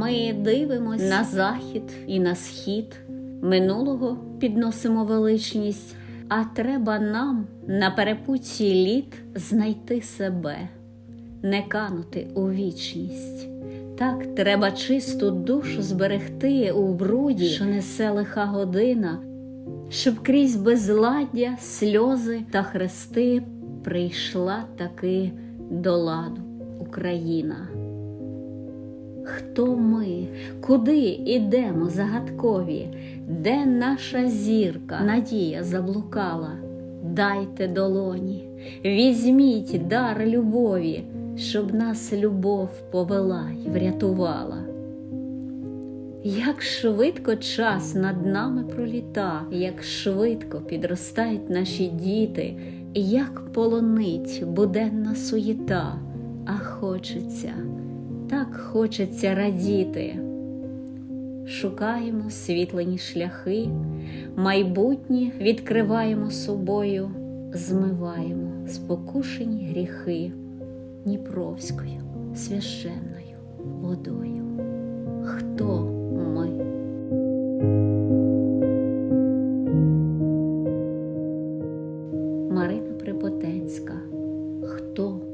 Ми дивимось на захід і на схід, минулого підносимо величність, а треба нам на перепутці літ знайти себе, не канути у вічність. Так треба чисту душу зберегти у бруді, що несе лиха година, щоб крізь безладдя, сльози та хрести прийшла таки до ладу Україна. Хто ми, куди ідемо загадкові, де наша зірка, надія заблукала? Дайте долоні, візьміть дар любові, щоб нас любов повела й врятувала. Як швидко час над нами проліта, як швидко підростають наші діти, як полонить буденна суєта, а хочеться, так хочеться радіти. Шукаємо світлені шляхи, майбутнє відкриваємо собою, змиваємо спокушені гріхи Дніпровською священною водою. Хто ми? Марина Припотенська. Хто?